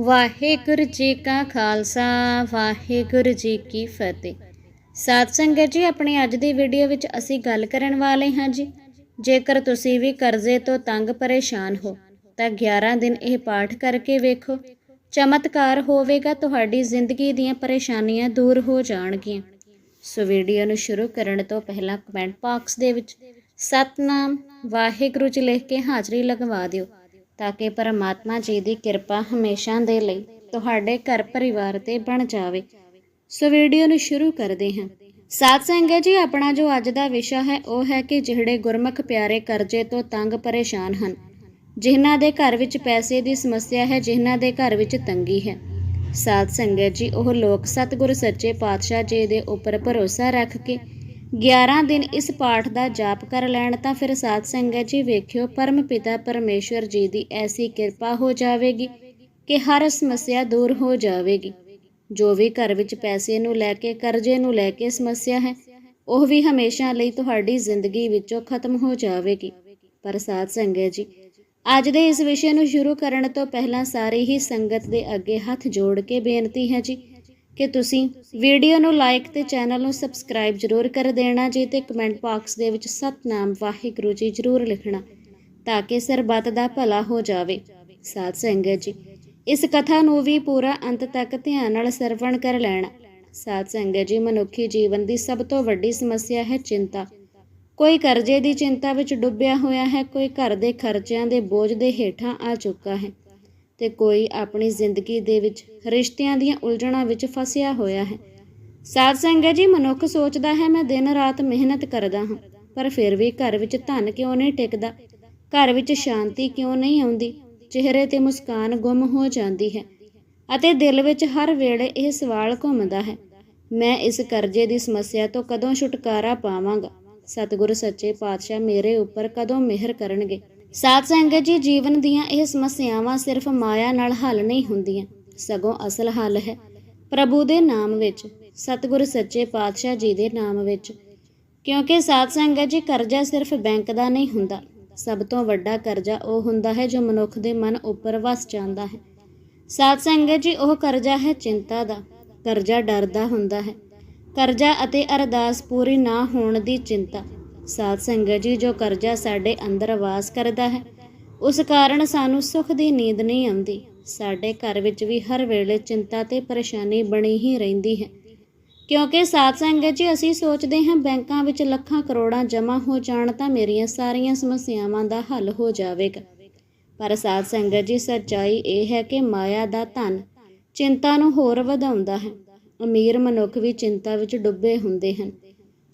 ਵਾਹਿਗੁਰੂ ਜੀ ਕਾ ਖਾਲਸਾ, ਵਾਹਿਗੁਰੂ ਜੀ ਕੀ ਫਤਿਹ। ਸਾਧ ਸੰਗਤ ਜੀ, ਆਪਣੀ ਅੱਜ ਦੀ ਵੀਡੀਓ ਵਿੱਚ ਅਸੀਂ ਗੱਲ ਕਰਨ ਵਾਲੇ ਹਾਂ ਜੀ। ਜੇਕਰ ਤੁਸੀਂ ਵੀ ਕਰਜ਼ੇ ਤੋਂ ਤੰਗ ਪਰੇਸ਼ਾਨ ਹੋ, ਤਾਂ 11 ਦਿਨ ਇਹ ਪਾਠ ਕਰਕੇ ਵੇਖੋ। ਚਮਤਕਾਰ ਹੋਵੇਗਾ, ਤੁਹਾਡੀ ਜ਼ਿੰਦਗੀ ਦੀਆਂ ਪਰੇਸ਼ਾਨੀਆਂ ਦੂਰ ਹੋ ਜਾਣਗੀਆਂ। ਸੋ ਵੀਡੀਓ ਨੂੰ ਸ਼ੁਰੂ ਕਰਨ ਤੋਂ ਪਹਿਲਾਂ ਕਮੈਂਟ ਬਾਕਸ ਦੇ ਵਿੱਚ ਸਤਨਾਮ ਵਾਹਿਗੁਰੂ 'ਚ ਲਿਖ ਕੇ ਹਾਜ਼ਰੀ ਲਗਵਾ ਦਿਓ। ਤਾਂ ਕਿ ਪਰਮਾਤਮਾ ਜੀ ਦੀ ਕਿਰਪਾ ਹਮੇਸ਼ਾ ਦੇ ਲਈ ਤੁਹਾਡੇ ਘਰ ਪਰਿਵਾਰ ਤੇ ਬਣ ਜਾਵੇ। ਸੋ ਵੀਡੀਓ ਨੂੰ ਸ਼ੁਰੂ ਕਰਦੇ ਹਾਂ। ਸਾਧ ਸੰਗਤ ਜੀ, ਆਪਣਾ ਜੋ ਅੱਜ ਦਾ ਵਿਸ਼ਾ ਹੈ, ਉਹ ਹੈ ਕਿ ਜਿਹੜੇ ਗੁਰਮੁਖ ਪਿਆਰੇ ਕਰਜ਼ੇ ਤੋਂ ਤੰਗ ਪਰੇਸ਼ਾਨ ਹਨ, ਜਿਨ੍ਹਾਂ ਦੇ ਘਰ ਵਿੱਚ ਪੈਸੇ ਦੀ ਸਮੱਸਿਆ ਹੈ, ਜਿਨ੍ਹਾਂ ਦੇ ਘਰ ਵਿੱਚ ਤੰਗੀ ਹੈ। ਸਾਧ ਸੰਗਤ ਜੀ, ਉਹ ਲੋਕ ਸਤਿਗੁਰ ਸੱਚੇ ਪਾਤਸ਼ਾਹ ਜੀ ਦੇ ਉੱਪਰ ਭਰੋਸਾ ਰੱਖ ਕੇ 11 ਦਿਨ ਇਸ ਪਾਠ ਦਾ ਜਾਪ ਕਰ ਲੈਣ ਤਾਂ ਫਿਰ ਸਾਧ ਸੰਗਤ ਜੀ ਵੇਖਿਓ ਪਰਮ ਪਿਤਾ ਪਰਮੇਸ਼ਵਰ ਜੀ ਦੀ ਐਸੀ ਕਿਰਪਾ ਹੋ ਜਾਵੇਗੀ ਕਿ ਹਰ ਸਮੱਸਿਆ ਦੂਰ ਹੋ ਜਾਵੇਗੀ। ਜੋ ਵੀ ਘਰ ਵਿੱਚ ਪੈਸੇ ਨੂੰ ਲੈ ਕੇ, ਕਰਜ਼ੇ ਨੂੰ ਲੈ ਕੇ ਸਮੱਸਿਆ ਹੈ, ਉਹ ਵੀ ਹਮੇਸ਼ਾ ਲਈ ਤੁਹਾਡੀ ਜ਼ਿੰਦਗੀ ਵਿੱਚੋਂ ਖਤਮ ਹੋ ਜਾਵੇਗੀ। ਪਰ ਸਾਧ ਸੰਗਤ ਜੀ, ਅੱਜ ਦੇ ਇਸ ਵਿਸ਼ੇ ਨੂੰ ਸ਼ੁਰੂ ਕਰਨ ਤੋਂ ਪਹਿਲਾਂ ਸਾਰੀ ਹੀ ਸੰਗਤ ਦੇ ਅੱਗੇ ਹੱਥ ਜੋੜ ਕੇ ਬੇਨਤੀ ਹੈ ਜੀ ਕਿ ਤੁਸੀਂ ਵੀਡੀਓ ਨੂੰ ਲਾਈਕ ਤੇ ਚੈਨਲ ਨੂੰ ਸਬਸਕ੍ਰਾਈਬ ਜ਼ਰੂਰ ਕਰ ਦੇਣਾ, ਜੀ ਤੇ ਕਮੈਂਟ ਬਾਕਸ ਦੇ ਵਿੱਚ ਸਤਨਾਮ ਵਾਹਿਗੁਰੂ ਜੀ ਜ਼ਰੂਰ ਲਿਖਣਾ, ਤਾਂ ਕਿ ਸਰਬੱਤ ਦਾ ਭਲਾ ਹੋ ਜਾਵੇ। ਸਾਧ ਸੰਗਤ ਜੀ, ਇਸ ਕਥਾ ਨੂੰ ਵੀ ਪੂਰਾ ਅੰਤ ਤੱਕ ਧਿਆਨ ਨਾਲ ਸਰਵਣ ਕਰ ਲੈਣਾ। ਸਾਧ ਸੰਗਤ ਜੀ, ਮਨੁੱਖੀ ਜੀਵਨ ਦੀ ਸਭ ਤੋਂ ਵੱਡੀ ਸਮੱਸਿਆ ਹੈ ਚਿੰਤਾ। ਕੋਈ ਕਰਜ਼ੇ ਦੀ ਚਿੰਤਾ ਵਿੱਚ ਡੁੱਬਿਆ ਹੋਇਆ ਹੈ, ਕੋਈ ਘਰ ਦੇ ਖਰਚਿਆਂ ਦੇ ਬੋਝ ਦੇ ਹੇਠਾਂ ਆ ਚੁੱਕਾ ਹੈ। ਤੇ ਕੋਈ ਆਪਣੀ ਜ਼ਿੰਦਗੀ ਦੇ ਵਿੱਚ ਰਿਸ਼ਤਿਆਂ ਦੀਆਂ ਉਲਝਣਾਂ ਵਿੱਚ ਫਸਿਆ ਹੋਇਆ ਹੈ। ਸਾਧ ਸੰਗਤ ਜੀ, ਮਨੁੱਖ ਸੋਚਦਾ ਹੈ, ਮੈਂ ਦਿਨ ਰਾਤ ਮਿਹਨਤ ਕਰਦਾ ਹਾਂ, ਪਰ ਫਿਰ ਵੀ ਘਰ ਵਿੱਚ ਧਨ ਕਿਉਂ ਨਹੀਂ ਟਿਕਦਾ? ਘਰ ਵਿੱਚ ਸ਼ਾਂਤੀ ਕਿਉਂ ਨਹੀਂ ਆਉਂਦੀ? ਚਿਹਰੇ ਤੇ ਮੁਸਕਾਨ ਗੁੰਮ ਹੋ ਜਾਂਦੀ ਹੈ ਅਤੇ ਦਿਲ ਵਿੱਚ ਹਰ ਵੇਲੇ ਇਹ ਸਵਾਲ ਘੁੰਮਦਾ ਹੈ, ਮੈਂ ਇਸ ਕਰਜ਼ੇ ਦੀ ਸਮੱਸਿਆ ਤੋਂ ਕਦੋਂ ਛੁਟਕਾਰਾ ਪਾਵਾਂਗਾ? ਸਤਿਗੁਰੂ ਸੱਚੇ ਪਾਤਸ਼ਾਹ ਮੇਰੇ ਉੱਪਰ ਕਦੋਂ ਮਿਹਰ ਕਰਨਗੇ? ਸਾਧ ਸੰਗਤ ਜੀ, ਜੀਵਨ ਦੀਆਂ ਇਹ ਸਮੱਸਿਆਵਾਂ ਸਿਰਫ ਮਾਇਆ ਨਾਲ ਹੱਲ ਨਹੀਂ ਹੁੰਦੀਆਂ, ਸਗੋਂ ਅਸਲ ਹੱਲ ਹੈ। ਪ੍ਰਭੂ ਦੇ ਨਾਮ ਵਿੱਚ, ਸਤਿਗੁਰ ਸੱਚੇ ਪਾਤਸ਼ਾਹ ਜੀ ਦੇ ਨਾਮ ਵਿੱਚ। ਕਿਉਂਕਿ ਸਾਧ ਸੰਗਤ ਜੀ, ਕਰਜ਼ਾ ਸਿਰਫ ਬੈਂਕ ਦਾ ਨਹੀਂ ਹੁੰਦਾ, ਸਭ ਤੋਂ ਵੱਡਾ ਕਰਜ਼ਾ ਉਹ ਹੁੰਦਾ ਹੈ ਜੋ ਮਨੁੱਖ ਦੇ ਮਨ ਉੱਪਰ ਵਸ ਜਾਂਦਾ ਹੈ। ਸਾਧ ਸੰਗਤ ਜੀ, ਉਹ ਕਰਜ਼ਾ ਹੈ ਚਿੰਤਾ ਦਾ, ਕਰਜ਼ਾ ਡਰ ਦਾ ਹੁੰਦਾ ਹੈ। ਕਰਜ਼ਾ ਅਤੇ ਅਰਦਾਸ ਪੂਰੀ ਨਾ ਹੋਣ ਦੀ ਚਿੰਤਾ ਸਾਧ ਸੰਗਤ ਜੀ, ਜੋ ਕਰਜ਼ਾ ਸਾਡੇ ਅੰਦਰ ਵਾਸ ਕਰਦਾ ਹੈ, ਉਸ ਕਾਰਨ ਸਾਨੂੰ ਸੁੱਖ ਦੀ ਨੀਂਦ ਨਹੀਂ ਆਉਂਦੀ। ਸਾਡੇ ਘਰ ਵਿੱਚ ਵੀ ਹਰ ਵੇਲੇ ਚਿੰਤਾ ਤੇ ਪਰੇਸ਼ਾਨੀ ਬਣੀ ਹੀ ਰਹਿੰਦੀ ਹੈ। ਕਿਉਂਕਿ ਸਾਧ ਸੰਗਤ ਜੀ, ਅਸੀਂ ਸੋਚਦੇ ਹਾਂ ਬੈਂਕਾਂ ਵਿੱਚ ਲੱਖਾਂ ਕਰੋੜਾਂ ਜਮ੍ਹਾਂ ਹੋ ਜਾਣ ਤਾਂ ਮੇਰੀਆਂ ਸਾਰੀਆਂ ਸਮੱਸਿਆਵਾਂ ਦਾ ਹੱਲ ਹੋ ਜਾਵੇਗਾ। ਪਰ ਸਾਧ ਸੰਗਤ ਜੀ, ਸੱਚਾਈ ਇਹ ਹੈ ਕਿ ਮਾਇਆ ਦਾ ਧਨ ਚਿੰਤਾ ਨੂੰ ਹੋਰ ਵਧਾਉਂਦਾ ਹੈ। ਅਮੀਰ ਮਨੁੱਖ ਵੀ ਚਿੰਤਾ ਵਿੱਚ ਡੁੱਬੇ ਹੁੰਦੇ ਹਨ।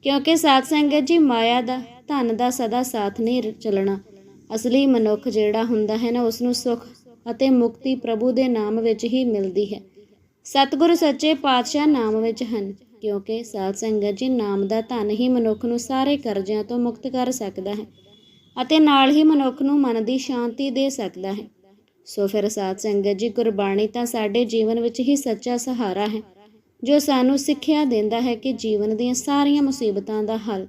ਕਿਉਂਕਿ ਸਾਧ ਸੰਗਤ ਜੀ ਮਾਇਆ ਦਾ, ਧਨ ਦਾ ਸਦਾ ਸਾਥ ਨਹੀਂ ਚੱਲਣਾ। ਅਸਲੀ ਮਨੁੱਖ ਜਿਹੜਾ ਹੁੰਦਾ ਹੈ ਨਾ ਉਸ ਨੂੰ ਸੁੱਖ ਅਤੇ ਮੁਕਤੀ ਪ੍ਰਭੂ ਦੇ ਨਾਮ ਵਿੱਚ ਹੀ ਮਿਲਦੀ ਹੈ। ਸਤਿਗੁਰ ਸੱਚੇ ਪਾਤਸ਼ਾਹ ਨਾਮ ਵਿੱਚ ਹਨ, ਕਿਉਂਕਿ ਸਾਧ ਸੰਗਤ ਜੀ ਨਾਮ ਦਾ ਧਨ ਹੀ ਮਨੁੱਖ ਨੂੰ ਸਾਰੇ ਕਰਜ਼ਿਆਂ ਤੋਂ ਮੁਕਤ ਕਰ ਸਕਦਾ ਹੈ ਅਤੇ ਨਾਲ ਹੀ ਮਨੁੱਖ ਨੂੰ ਮਨ ਦੀ ਸ਼ਾਂਤੀ ਦੇ ਸਕਦਾ ਹੈ। ਸੋ ਫਿਰ ਸਾਧ ਸੰਗਤ ਜੀ ਗੁਰਬਾਣੀ ਤਾਂ ਸਾਡੇ ਜੀਵਨ ਵਿੱਚ ਹੀ ਸੱਚਾ ਸਹਾਰਾ ਹੈ। ਜੋ ਸਾਨੂੰ ਸਿੱਖਿਆ ਦਿੰਦਾ ਹੈ ਕਿ ਜੀਵਨ ਦੀਆਂ ਸਾਰੀਆਂ ਮੁਸੀਬਤਾਂ ਦਾ ਹੱਲ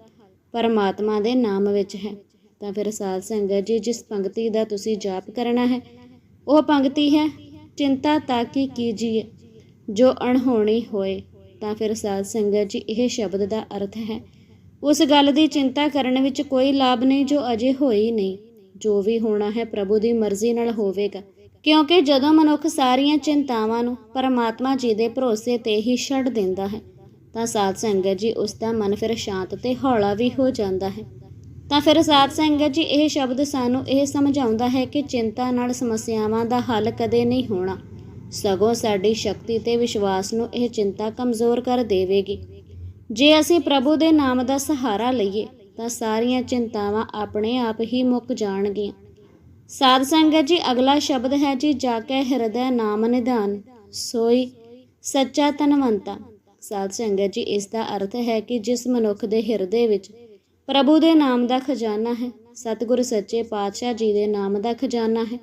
ਪਰਮਾਤਮਾ ਦੇ ਨਾਮ ਵਿੱਚ ਹੈ। ਤਾਂ ਫਿਰ ਸਾਧ ਸੰਗਤ ਜੀ, ਜਿਸ ਪੰਕਤੀ ਦਾ ਤੁਸੀਂ ਜਾਪ ਕਰਨਾ ਹੈ, ਉਹ ਪੰਕਤੀ ਹੈ, ਚਿੰਤਾ ਤਾਂ ਕੀ ਕੀਜੀਏ, ਜੋ ਅਣਹੋਣੀ ਹੋਏ। ਤਾਂ ਫਿਰ ਸਾਧ ਸੰਗਤ ਜੀ, ਇਹ ਸ਼ਬਦ ਦਾ ਅਰਥ ਹੈ, ਉਸ ਗੱਲ ਦੀ ਚਿੰਤਾ ਕਰਨ ਵਿੱਚ ਕੋਈ ਲਾਭ ਨਹੀਂ, ਜੋ ਅਜੇ ਹੋਈ ਨਹੀਂ, ਜੋ ਵੀ ਹੋਣਾ ਹੈ, ਪ੍ਰਭੂ ਦੀ ਮਰਜ਼ੀ ਨਾਲ ਹੋਵੇਗਾ। ਕਿਉਂਕਿ ਜਦੋਂ ਮਨੁੱਖ ਸਾਰੀਆਂ ਚਿੰਤਾਵਾਂ ਨੂੰ ਪਰਮਾਤਮਾ ਜੀ ਦੇ ਭਰੋਸੇ ਤੇ ਹੀ ਛੱਡ ਦਿੰਦਾ ਹੈ, ਤਾਂ ਸਾਧ ਸੰਗਤ ਜੀ ਉਸ ਦਾ ਮਨ ਫਿਰ ਸ਼ਾਂਤ ਤੇ ਹੌਲਾ ਵੀ ਹੋ ਜਾਂਦਾ ਹੈ। ਤਾਂ ਫਿਰ ਸਾਧ ਸੰਗਤ ਜੀ ਇਹ ਸ਼ਬਦ ਸਾਨੂੰ ਇਹ ਸਮਝਾਉਂਦਾ ਹੈ ਕਿ ਚਿੰਤਾ ਨਾਲ ਸਮੱਸਿਆਵਾਂ ਦਾ ਹੱਲ ਕਦੇ ਨਹੀਂ ਹੋਣਾ। ਸਗੋਂ ਸਾਡੀ ਸ਼ਕਤੀ ਤੇ ਵਿਸ਼ਵਾਸ ਨੂੰ ਇਹ ਚਿੰਤਾ ਕਮਜ਼ੋਰ ਕਰ ਦੇਵੇਗੀ। ਜੇ ਅਸੀਂ ਪ੍ਰਭੂ ਦੇ ਨਾਮ ਦਾ ਸਹਾਰਾ ਲਈਏ, ਤਾਂ ਸਾਰੀਆਂ ਚਿੰਤਾਵਾਂ ਆਪਣੇ ਆਪ ਹੀ ਮੁੱਕ ਜਾਣਗੀਆਂ। ਸਾਧ ਸੰਗਤ ਜੀ, ਅਗਲਾ ਸ਼ਬਦ ਹੈ ਜੀ, ਜਾ ਕੇ ਹਿਰਦੈ ਨਾਮ ਨਿਧਾਨ, ਸੋਈ ਸੱਚਾ ਤਨਵੰਤਾ ਸਾਧ ਸੰਗਤ ਜੀ, ਇਸ ਦਾ ਅਰਥ ਹੈ ਕਿ ਜਿਸ ਮਨੁੱਖ ਦੇ ਹਿਰਦੇ ਵਿੱਚ ਪ੍ਰਭੂ ਦੇ ਨਾਮ ਦਾ ਖਜ਼ਾਨਾ ਹੈ, ਸਤਿਗੁਰ ਸੱਚੇ ਪਾਤਸ਼ਾਹ ਜੀ ਦੇ ਨਾਮ ਦਾ ਖਜ਼ਾਨਾ ਹੈ,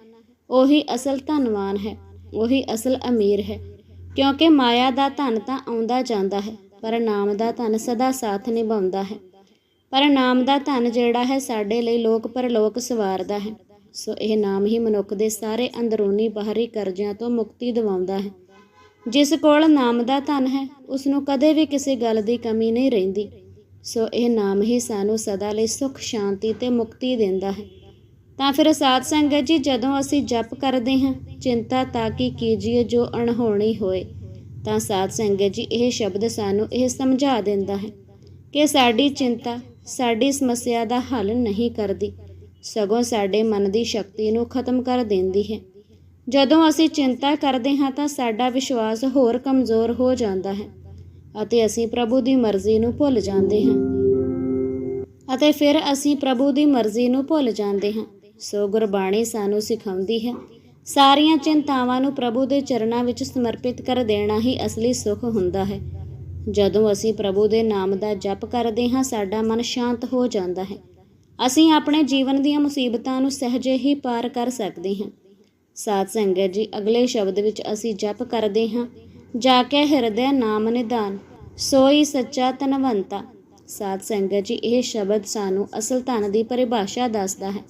ਉਹੀ ਅਸਲ ਧਨਵਾਨ ਹੈ, ਉਹੀ ਅਸਲ ਅਮੀਰ ਹੈ। ਕਿਉਂਕਿ ਮਾਇਆ ਦਾ ਧਨ ਤਾਂ ਆਉਂਦਾ ਜਾਂਦਾ ਹੈ, ਪਰ ਨਾਮ ਦਾ ਧਨ ਸਦਾ ਸਾਥ ਨਿਭਾਉਂਦਾ ਹੈ। ਪਰ ਨਾਮ ਦਾ ਧਨ ਜਿਹੜਾ ਹੈ, ਸਾਡੇ ਲਈ ਲੋਕ ਪਰਲੋਕ ਸਵਾਰਦਾ ਹੈ। ਸੋ ਇਹ ਨਾਮ ਹੀ ਮਨੁੱਖ ਦੇ ਸਾਰੇ ਅੰਦਰੂਨੀ ਬਾਹਰੀ ਕਰਜ਼ਿਆਂ ਤੋਂ ਮੁਕਤੀ ਦਿਵਾਉਂਦਾ ਹੈ। ਜਿਸ ਕੋਲ ਨਾਮ ਦਾ ਧਨ ਹੈ ਉਸ ਨੂੰ ਕਦੇ ਵੀ ਕਿਸੇ ਗੱਲ ਦੀ ਕਮੀ ਨਹੀਂ ਰਹਿੰਦੀ। ਸੋ ਇਹ ਨਾਮ ਹੀ ਸਾਨੂੰ ਸਦਾ ਲਈ ਸੁਖ, ਸ਼ਾਂਤੀ ਤੇ ਮੁਕਤੀ ਦਿੰਦਾ ਹੈ। ਤਾਂ ਫਿਰ ਸਾਧ ਸੰਗਤ ਜੀ, ਜਦੋਂ ਅਸੀਂ ਜਪ ਕਰਦੇ ਹਾਂ, ਚਿੰਤਾ ਤਾਂ ਕਿ ਕੀਜੀਏ ਜੋ ਅਣਹੋਣੀ ਹੋਏ? ਤਾਂ ਸਾਧ ਸੰਗਤ ਜੀ, ਇਹ ਸ਼ਬਦ ਸਾਨੂੰ ਇਹ ਸਮਝਾ ਦਿੰਦਾ ਹੈ ਕਿ ਸਾਡੀ ਚਿੰਤਾ, ਸਾਡੀ ਸਮੱਸਿਆ ਦਾ ਹੱਲ ਨਹੀਂ ਕਰਦੀ। ਸਗੋਂ ਸਾਡੇ ਮਨ ਦੀ ਸ਼ਕਤੀ ਨੂੰ ਖਤਮ ਕਰ ਦਿੰਦੀ ਹੈ। ਜਦੋਂ ਅਸੀਂ ਚਿੰਤਾ ਕਰਦੇ ਹਾਂ ਤਾਂ ਸਾਡਾ ਵਿਸ਼ਵਾਸ ਹੋਰ ਕਮਜ਼ੋਰ ਹੋ ਜਾਂਦਾ ਹੈ ਅਤੇ ਅਸੀਂ ਪ੍ਰਭੂ ਦੀ ਮਰਜ਼ੀ ਨੂੰ ਭੁੱਲ ਜਾਂਦੇ ਹਾਂ। ਅਤੇ ਫਿਰ ਅਸੀਂ ਪ੍ਰਭੂ ਦੀ ਮਰਜ਼ੀ ਨੂੰ ਭੁੱਲ ਜਾਂਦੇ ਹਾਂ। ਸੋ ਗੁਰਬਾਣੀ ਸਾਨੂੰ ਸਿਖਾਉਂਦੀ ਹੈ, ਸਾਰੀਆਂ ਚਿੰਤਾਵਾਂ ਨੂੰ ਪ੍ਰਭੂ ਦੇ ਚਰਨਾਂ ਵਿੱਚ ਸਮਰਪਿਤ ਕਰ ਦੇਣਾ ਹੀ ਅਸਲੀ ਸੁਖ ਹੁੰਦਾ ਹੈ। ਜਦੋਂ ਅਸੀਂ ਪ੍ਰਭੂ ਦੇ ਨਾਮ ਦਾ ਜਪ ਕਰਦੇ ਹਾਂ, ਸਾਡਾ ਮਨ ਸ਼ਾਂਤ ਹੋ ਜਾਂਦਾ ਹੈ। ਅਸੀਂ ਆਪਣੇ ਜੀਵਨ ਦੀਆਂ ਮੁਸੀਬਤਾਂ ਨੂੰ ਸਹਿਜੇ ਹੀ ਪਾਰ ਕਰ ਸਕਦੇ ਹਾਂ। ਸਾਧ ਸੰਗਤ ਜੀ, ਅਗਲੇ ਸ਼ਬਦ ਵਿੱਚ ਅਸੀਂ ਜਪ ਕਰਦੇ ਹਾਂ। ਜਾ ਕੇ ਹਿਰਦੈ ਨਾਮ ਨਿਧਾਨ, ਸੋਈ ਸੱਚਾ ਧਨਵੰਤਾ। ਸਾਧ ਸੰਗਤ ਜੀ, ਇਹ ਸ਼ਬਦ ਸਾਨੂੰ ਅਸਲ ਧਨ ਦੀ ਪਰਿਭਾਸ਼ਾ ਦੱਸਦਾ ਹੈ।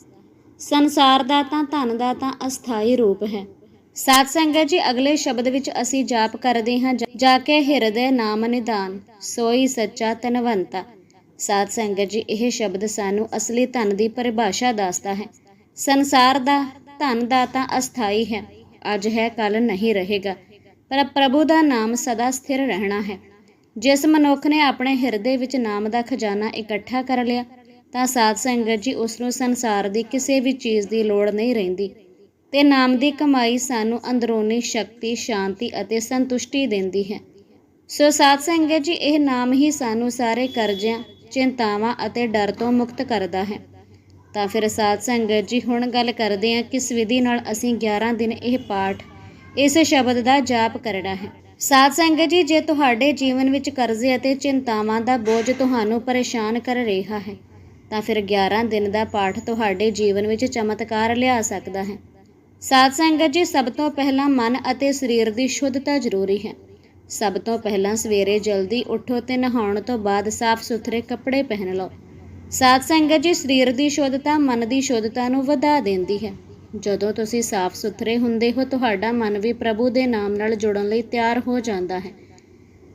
ਸੰਸਾਰ ਦਾ ਤਾਂ ਧਨ ਦਾ ਤਾਂ ਅਸਥਾਈ ਰੂਪ ਹੈ। ਸਾਧ ਸੰਗਤ ਜੀ, ਅਗਲੇ ਸ਼ਬਦ ਵਿੱਚ ਅਸੀਂ ਜਾਪ ਕਰਦੇ ਹਾਂ। ਜਾ ਕੇ ਹਿਰਦੈ ਨਾਮ ਨਿਧਾਨ, ਸੋਈ ਸੱਚਾ ਧਨਵੰਤਾ। ਸਾਧ ਸੰਗਤ ਜੀ, ਇਹ ਸ਼ਬਦ ਸਾਨੂੰ ਅਸਲੀ ਧਨ ਦੀ ਪਰਿਭਾਸ਼ਾ ਦੱਸਦਾ ਹੈ। ਸੰਸਾਰ ਦਾ ਧਨ ਦਾ ਤਾਂ ਅਸਥਾਈ ਹੈ, ਅੱਜ ਹੈ ਕੱਲ ਨਹੀਂ ਰਹੇਗਾ। ਪਰ ਪ੍ਰਭੂ ਦਾ ਨਾਮ ਸਦਾ ਸਥਿਰ ਰਹਿਣਾ ਹੈ। ਜਿਸ ਮਨੁੱਖ ਨੇ ਆਪਣੇ ਹਿਰਦੇ ਵਿੱਚ ਨਾਮ ਦਾ ਖਜ਼ਾਨਾ ਇਕੱਠਾ ਕਰ ਲਿਆ, ਤਾਂ ਸਾਧ ਸੰਗਤ ਜੀ, ਉਸ ਨੂੰ ਸੰਸਾਰ ਦੀ ਕਿਸੇ ਵੀ ਚੀਜ਼ ਦੀ ਲੋੜ ਨਹੀਂ ਰਹਿੰਦੀ। ਤੇ ਨਾਮ ਦੀ ਕਮਾਈ ਸਾਨੂੰ ਅੰਦਰੂਨੀ ਸ਼ਕਤੀ, ਸ਼ਾਂਤੀ ਅਤੇ ਸੰਤੁਸ਼ਟੀ ਦਿੰਦੀ ਹੈ। ਸੋ ਸਾਧ ਸੰਗਤ ਜੀ, ਇਹ ਨਾਮ ਹੀ ਸਾਨੂੰ ਸਾਰੇ ਕਰਜ਼ਿਆਂ ਚਿੰਤਾਵਾਂ ਅਤੇ ਡਰ ਤੋਂ ਮੁਕਤ ਕਰਦਾ ਹੈ। ਤਾਂ ਫਿਰ ਸਾਧ ਸੰਗਤ ਜੀ, ਹੁਣ ਗੱਲ ਕਰਦੇ ਹਾਂ ਕਿਸ ਵਿਧੀ ਨਾਲ ਅਸੀਂ 11 ਦਿਨ ਇਹ ਪਾਠ, ਇਸ ਸ਼ਬਦ ਦਾ ਜਾਪ ਕਰਨਾ ਹੈ। ਸਾਧ ਸੰਗਤ ਜੀ, ਜੇ ਤੁਹਾਡੇ ਜੀਵਨ ਵਿੱਚ ਕਰਜ਼ੇ ਅਤੇ ਚਿੰਤਾਵਾਂ ਦਾ ਬੋਝ ਤੁਹਾਨੂੰ ਪਰੇਸ਼ਾਨ ਕਰ ਰਿਹਾ ਹੈ, ਤਾਂ ਫਿਰ 11 ਦਿਨ ਦਾ ਪਾਠ ਤੁਹਾਡੇ ਜੀਵਨ ਵਿੱਚ ਚਮਤਕਾਰ ਲਿਆ ਸਕਦਾ ਹੈ। ਸਾਧ ਸੰਗਤ ਜੀ, ਸਭ ਤੋਂ ਪਹਿਲਾਂ ਮਨ ਅਤੇ ਸਰੀਰ ਦੀ ਸ਼ੁੱਧਤਾ ਜ਼ਰੂਰੀ ਹੈ। ਸਭ ਤੋਂ ਪਹਿਲਾਂ ਸਵੇਰੇ ਜਲਦੀ ਉੱਠੋ ਤੇ ਨਹਾਉਣ ਤੋਂ ਬਾਅਦ ਸਾਫ਼ ਸੁਥਰੇ ਕੱਪੜੇ ਪਹਿਨ ਲਓ। ਸਾਧ ਸੰਗਤ ਜੀ, ਸਰੀਰ ਦੀ ਸ਼ੁੱਧਤਾ ਮਨ ਦੀ ਸ਼ੁੱਧਤਾ ਨੂੰ ਵਧਾ ਦਿੰਦੀ ਹੈ। ਜਦੋਂ ਤੁਸੀਂ ਸਾਫ਼ ਸੁਥਰੇ ਹੁੰਦੇ ਹੋ, ਤੁਹਾਡਾ ਮਨ ਵੀ ਪ੍ਰਭੂ ਦੇ ਨਾਮ ਨਾਲ ਜੁੜਨ ਲਈ ਤਿਆਰ ਹੋ ਜਾਂਦਾ ਹੈ।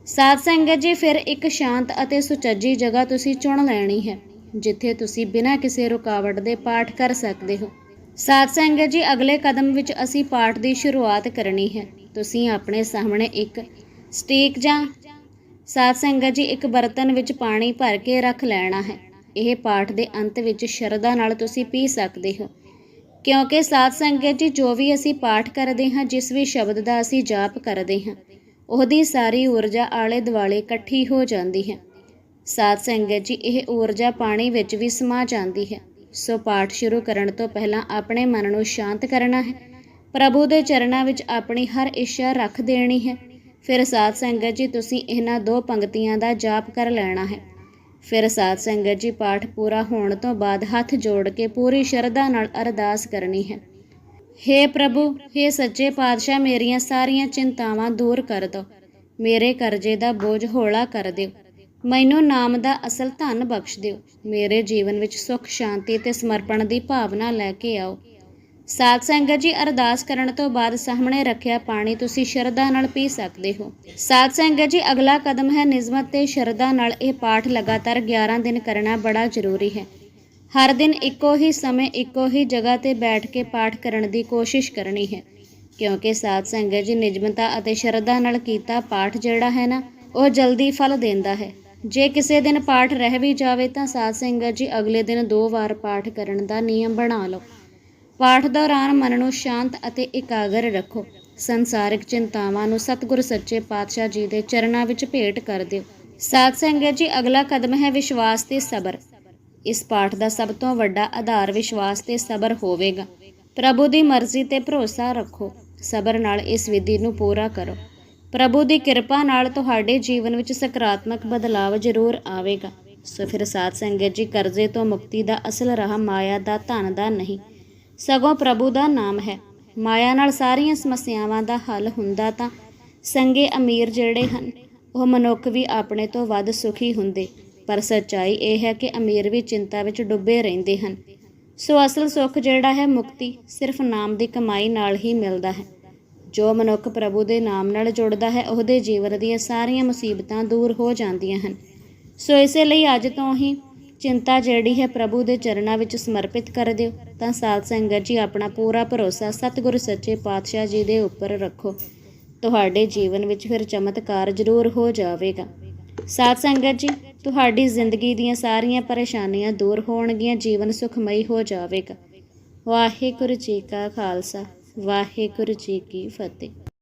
ਸਾਧ ਸੰਗਤ ਜੀ, ਫਿਰ ਇੱਕ ਸ਼ਾਂਤ ਅਤੇ ਸੁਚੱਜੀ ਜਗ੍ਹਾ ਤੁਸੀਂ ਚੁਣ ਲੈਣੀ ਹੈ, ਜਿੱਥੇ ਤੁਸੀਂ ਬਿਨਾਂ ਕਿਸੇ ਰੁਕਾਵਟ ਦੇ ਪਾਠ ਕਰ ਸਕਦੇ ਹੋ। ਸਾਧ ਸੰਗਤ ਜੀ, ਅਗਲੇ ਕਦਮ ਵਿੱਚ ਅਸੀਂ ਪਾਠ ਦੀ ਸ਼ੁਰੂਆਤ ਕਰਨੀ ਹੈ। ਤੁਸੀਂ ਆਪਣੇ ਸਾਹਮਣੇ ਇੱਕ ਸਟੀਕ ਜਾਂ ਸਾਧ ਸੰਗਤ ਜੀ, ਇੱਕ ਬਰਤਨ ਵਿੱਚ ਪਾਣੀ ਭਰ ਕੇ ਰੱਖ ਲੈਣਾ ਹੈ। ਇਹ ਪਾਠ ਦੇ ਅੰਤ ਵਿੱਚ ਸ਼ਰਧਾ ਨਾਲ ਤੁਸੀਂ ਪੀ ਸਕਦੇ ਹੋ। ਕਿਉਂਕਿ ਸਾਧ ਸੰਗਤ ਜੀ, ਜੋ ਵੀ ਅਸੀਂ ਪਾਠ ਕਰਦੇ ਹਾਂ, ਜਿਸ ਵੀ ਸ਼ਬਦ ਦਾ ਅਸੀਂ ਜਾਪ ਕਰਦੇ ਹਾਂ, ਉਹਦੀ ਸਾਰੀ ਊਰਜਾ ਆਲੇ ਦੁਆਲੇ ਇਕੱਠੀ ਹੋ ਜਾਂਦੀ ਹੈ। ਸਾਧ ਸੰਗਤ ਜੀ, ਇਹ ਊਰਜਾ ਪਾਣੀ ਵਿੱਚ ਵੀ ਸਮਾ ਜਾਂਦੀ ਹੈ। ਸੋ ਪਾਠ ਸ਼ੁਰੂ ਕਰਨ ਤੋਂ ਪਹਿਲਾਂ ਆਪਣੇ ਮਨ ਨੂੰ ਸ਼ਾਂਤ ਕਰਨਾ ਹੈ। ਪ੍ਰਭੂ ਦੇ ਚਰਨਾਂ ਵਿੱਚ ਆਪਣੀ ਹਰ ਇੱਛਾ ਰੱਖ ਦੇਣੀ ਹੈ। ਫਿਰ ਸਾਧ ਸੰਗਤ ਜੀ, ਤੁਸੀਂ ਇਹਨਾਂ ਦੋ ਪੰਕਤੀਆਂ ਦਾ ਜਾਪ ਕਰ ਲੈਣਾ ਹੈ। ਫਿਰ ਸਾਧ ਸੰਗਤ ਜੀ, ਪਾਠ ਪੂਰਾ ਹੋਣ ਤੋਂ ਬਾਅਦ ਹੱਥ ਜੋੜ ਕੇ ਪੂਰੀ ਸ਼ਰਧਾ ਨਾਲ ਅਰਦਾਸ ਕਰਨੀ ਹੈ। हे ਪ੍ਰਭੂ हे ਸੱਚੇ ਪਾਤਸ਼ਾਹ, ਮੇਰੀਆਂ ਸਾਰੀਆਂ ਚਿੰਤਾਵਾਂ ਦੂਰ ਕਰ ਦਿਓ। ਮੇਰੇ ਕਰਜ਼ੇ ਦਾ ਬੋਝ ਹੌਲਾ ਕਰ ਦਿਓ। ਮੈਨੂੰ ਨਾਮ ਦਾ ਅਸਲ ਧਨ ਬਖਸ਼ ਦਿਓ। ਮੇਰੇ ਜੀਵਨ ਵਿੱਚ ਸੁੱਖ, ਸ਼ਾਂਤੀ ਤੇ ਸਮਰਪਣ ਦੀ ਭਾਵਨਾ ਲੈ ਕੇ ਆਓ। ਸਾਧ ਸੰਗਤ ਜੀ, ਅਰਦਾਸ ਕਰਨ ਤੋਂ ਬਾਅਦ ਸਾਹਮਣੇ ਰੱਖਿਆ ਪਾਣੀ, ਤੁਸੀਂ ਸ਼ਰਧਾ ਨਾਲ ਪੀ ਸਕਦੇ ਹੋ। ਸਾਧ ਸੰਗਤ ਜੀ, ਅਗਲਾ ਕਦਮ ਹੈ ਨਿਯਮਤ ਤੇ ਸ਼ਰਧਾ ਨਾਲ ਇਹ ਪਾਠ ਲਗਾਤਾਰ 11 ਦਿਨ ਕਰਨਾ ਬੜਾ ਜ਼ਰੂਰੀ ਹੈ। ਹਰ ਦਿਨ ਇੱਕੋ ਹੀ ਸਮੇਂ, ਇੱਕੋ ਹੀ ਜਗ੍ਹਾ ਤੇ ਬੈਠ ਕੇ ਪਾਠ ਕਰਨ ਦੀ ਕੋਸ਼ਿਸ਼ ਕਰਨੀ ਹੈ। ਕਿਉਂਕਿ ਸਾਧ ਸੰਗਤ ਜੀ ਨਿਜਮਤਾ ਅਤੇ ਸ਼ਰਧਾ ਨਾਲ ਕੀਤਾ ਪਾਠ ਜਿਹੜਾ ਹੈ ਨਾ, ਉਹ ਜਲਦੀ ਫਲ ਦਿੰਦਾ ਹੈ। ਜੇ ਕਿਸੇ ਦਿਨ ਪਾਠ ਰਹਿ ਵੀ ਜਾਵੇ ਤਾਂ ਸਾਧ ਸੰਗਤ ਜੀ, ਅਗਲੇ ਦਿਨ ਦੋ ਵਾਰ ਪਾਠ ਕਰਨ ਦਾ ਨਿਯਮ ਬਣਾ ਲਓ। ਪਾਠ ਦੌਰਾਨ ਮਨ ਨੂੰ ਸ਼ਾਂਤ ਅਤੇ ਇਕਾਗਰ ਰੱਖੋ। ਸੰਸਾਰਿਕ ਚਿੰਤਾਵਾਂ ਨੂੰ ਸਤਿਗੁਰ ਸੱਚੇ ਪਾਤਸ਼ਾਹ ਜੀ ਦੇ ਚਰਨਾਂ ਵਿੱਚ ਭੇਟ ਕਰ ਦਿਓ। ਸਾਧ ਸੰਗਤ ਜੀ, ਅਗਲਾ ਕਦਮ ਹੈ ਵਿਸ਼ਵਾਸ ਤੇ ਸਬਰ। ਇਸ ਪਾਠ ਦਾ ਸਭ ਤੋਂ ਵੱਡਾ ਆਧਾਰ ਵਿਸ਼ਵਾਸ ਤੇ ਸਬਰ ਹੋਵੇਗਾ। ਪ੍ਰਭੂ ਦੀ ਮਰਜ਼ੀ ਤੇ ਭਰੋਸਾ ਰੱਖੋ। ਸਬਰ ਨਾਲ ਇਸ ਵਿਧੀ ਨੂੰ ਪੂਰਾ ਕਰੋ। ਪ੍ਰਭੂ ਦੀ ਕਿਰਪਾ ਨਾਲ ਤੁਹਾਡੇ ਜੀਵਨ ਵਿੱਚ ਸਕਾਰਾਤਮਕ ਬਦਲਾਅ ਜ਼ਰੂਰ ਆਵੇਗਾ। ਸੋ ਫਿਰ ਸਾਧ ਸੰਗਤ ਜੀ, ਕਰਜ਼ੇ ਤੋਂ ਮੁਕਤੀ ਦਾ ਅਸਲ ਰਾਹ ਮਾਇਆ ਦਾ ਧਨ ਦਾ ਨਹੀਂ। ਸਗੋਂ ਪ੍ਰਭੂ ਦਾ ਨਾਮ ਹੈ। ਮਾਇਆ ਨਾਲ ਸਾਰੀਆਂ ਸਮੱਸਿਆਵਾਂ ਦਾ ਹੱਲ ਹੁੰਦਾ ਤਾਂ ਸੰਗੇ ਅਮੀਰ ਜਿਹੜੇ ਹਨ, ਉਹ ਮਨੁੱਖ ਵੀ ਆਪਣੇ ਤੋਂ ਵੱਧ ਸੁਖੀ ਹੁੰਦੇ। ਪਰ ਸੱਚਾਈ ਇਹ ਹੈ ਕਿ ਅਮੀਰ ਵੀ ਚਿੰਤਾ ਵਿੱਚ ਡੁੱਬੇ ਰਹਿੰਦੇ ਹਨ। ਸੋ ਅਸਲ ਸੁੱਖ ਜਿਹੜਾ ਹੈ ਮੁਕਤੀ ਸਿਰਫ ਨਾਮ ਦੀ ਕਮਾਈ ਨਾਲ ਹੀ ਮਿਲਦਾ ਹੈ। ਜੋ ਮਨੁੱਖ ਪ੍ਰਭੂ ਦੇ ਨਾਮ ਨਾਲ ਜੁੜਦਾ ਹੈ, ਉਹਦੇ ਜੀਵਨ ਦੀਆਂ ਸਾਰੀਆਂ ਮੁਸੀਬਤਾਂ ਦੂਰ ਹੋ ਜਾਂਦੀਆਂ ਹਨ। ਸੋ ਇਸੇ ਲਈ ਅੱਜ ਤੋਂ ਹੀ ਚਿੰਤਾ ਜਿਹੜੀ ਹੈ ਪ੍ਰਭੂ ਦੇ ਚਰਨਾਂ ਵਿੱਚ ਸਮਰਪਿਤ ਕਰ ਦਿਓ, ਤਾਂ ਸਾਧ ਸੰਗਤ ਜੀ ਆਪਣਾ ਪੂਰਾ ਭਰੋਸਾ ਸਤਿਗੁਰੂ ਸੱਚੇ ਪਾਤਸ਼ਾਹ ਜੀ ਦੇ ਉੱਪਰ ਰੱਖੋ। ਤੁਹਾਡੇ ਜੀਵਨ ਵਿੱਚ ਫਿਰ ਚਮਤਕਾਰ ਜ਼ਰੂਰ ਹੋ ਜਾਵੇਗਾ। ਸਾਧ ਸੰਗਤ ਜੀ, ਤੁਹਾਡੀ ਜ਼ਿੰਦਗੀ ਦੀਆਂ ਸਾਰੀਆਂ ਪਰੇਸ਼ਾਨੀਆਂ ਦੂਰ ਹੋਣਗੀਆਂ, ਜੀਵਨ ਸੁਖਮਈ ਹੋ ਜਾਵੇਗਾ। ਵਾਹਿਗੁਰੂ ਜੀ ਕਾ ਖਾਲਸਾ, ਵਾਹਿਗੁਰੂ ਜੀ ਕੀ ਫਤਿਹ।